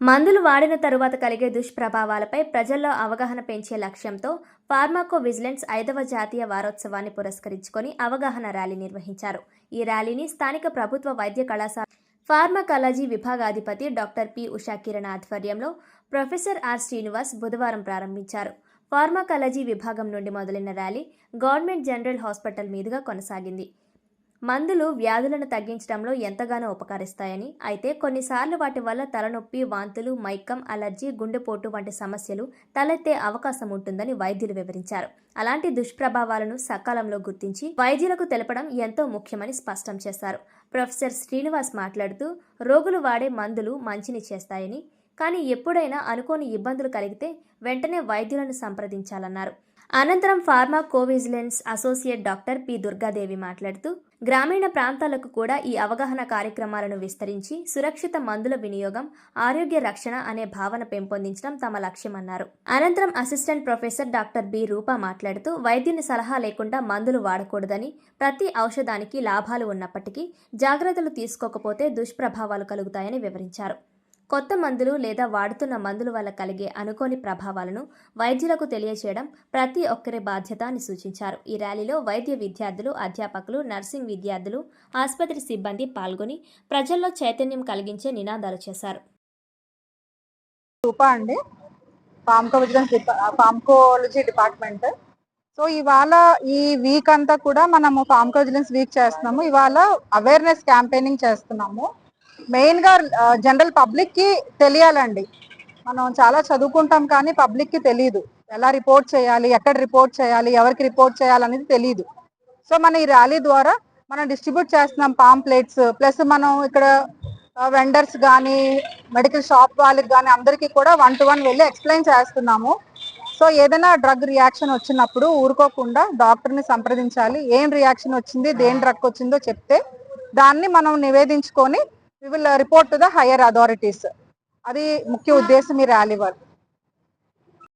మందులు వాడిన తరువాత కలిగే దుష్ప్రభావాలపై ప్రజల్లో అవగాహన పెంచే లక్ష్యంతో ఫార్మాకో విజిలెన్స్ ఐదవ జాతీయ వారోత్సవాన్ని పురస్కరించుకొని అవగాహన ర్యాలీ నిర్వహించారు. ఈ ర్యాలీని స్థానిక ప్రభుత్వ వైద్య కళాశాల ఫార్మకాలజీ విభాగాధిపతి డాక్టర్ పి. ఉషా కిరణ్ ఆధ్వర్యంలో ప్రొఫెసర్ ఆర్. శ్రీనివాస్ బుధవారం ప్రారంభించారు. ఫార్మకాలజీ విభాగం నుండి మొదలైన ర్యాలీ గవర్నమెంట్ జనరల్ హాస్పిటల్ మీదుగా కొనసాగింది. మందులు వ్యాధులను తగ్గించడంలో ఎంతగానో ఉపకరిస్తాయని. అయితే కొన్నిసార్లు వాటి వల్ల తలనొప్పి వాంతులు మైకం అలర్జీ గుండెపోటు వంటి సమస్యలు తలెత్తే అవకాశం ఉంటుందని వైద్యులు వివరించారు. అలాంటి దుష్ప్రభావాలను సకాలంలో గుర్తించి వైద్యులకు తెలపడం ఎంతో ముఖ్యమని స్పష్టం చేశారు. ప్రొఫెసర్ శ్రీనివాస్ మాట్లాడుతూ రోగులు వాడే మందులు మంచిని చేస్తాయని కానీ ఎప్పుడైనా అనుకోని ఇబ్బందులు కలిగితే వెంటనే వైద్యులను సంప్రదించాలన్నారు. అనంతరం pharmacovigilance associate doctor P. Durgadevi మాట్లాడుతూ గ్రామీణ ప్రాంతాలకు కూడా ఈ అవగాహన కార్యక్రమాలను విస్తరించి సురక్షిత మందుల వినియోగం ఆరోగ్య రక్షణ అనే భావన పెంపొందించడం తమ లక్ష్యమన్నారు. అనంతరం assistant professor doctor B. Rupa మాట్లాడుతూ వైద్యుని సలహా లేకుండా మందులు వాడకూడదని ప్రతి ఔషధానికి లాభాలు ఉన్నప్పటికీ జాగ్రత్తలు తీసుకోకపోతే దుష్ప్రభావాలు కలుగుతాయని వివరించారు. కొత్త మందులు లేదా వాడుతున్న మందుల వల్ల కలిగే అనుకోని ప్రభావాలను వైద్యులకు తెలియచేయడం ప్రతి ఒక్కరి బాధ్యత అని సూచించారు. ఈ ర్యాలీలో వైద్య విద్యార్థులు అధ్యాపకులు నర్సింగ్ విద్యార్థులు ఆసుపత్రి సిబ్బంది పాల్గొని ప్రజల్లో చైతన్యం కలిగించే నినాదాలు చేశారు. అండి. ఫార్మకోలజీ డిపార్ట్మెంట్ సో ఇవాళ ఈ వీక్ అంతా కూడా మనము ఫార్మకో వీక్ చేస్తున్నాము. ఇవాళ అవేర్నెస్ క్యాంపెయినింగ్ చేస్తున్నాము. మెయిన్గా జనరల్ పబ్లిక్కి తెలియాలండి. మనం చాలా చదువుకుంటాం కానీ పబ్లిక్కి తెలియదు ఎలా రిపోర్ట్ చేయాలి ఎక్కడ రిపోర్ట్ చేయాలి ఎవరికి రిపోర్ట్ చేయాలి అనేది తెలియదు సో మన ఈ ర్యాలీ ద్వారా మనం డిస్ట్రిబ్యూట్ చేస్తున్నాం పాంప్లెట్స్ ప్లస్ మనం ఇక్కడ వెండర్స్ కానీ మెడికల్ షాప్ వాళ్ళకి కానీ అందరికీ కూడా వన్ టు వన్ వెళ్ళి ఎక్స్ప్లెయిన్ చేస్తున్నాము. సో ఏదైనా డ్రగ్ రియాక్షన్ వచ్చినప్పుడు ఊరుకోకుండా డాక్టర్ని సంప్రదించాలి. ఏం రియాక్షన్ వచ్చింది దేని డ్రగ్ వచ్చిందో చెప్తే దాన్ని మనం నివేదించుకొని we will report to the higher authorities అది ముఖ్య ఉద్దేశం ఈ ర్యాలీ వర్క్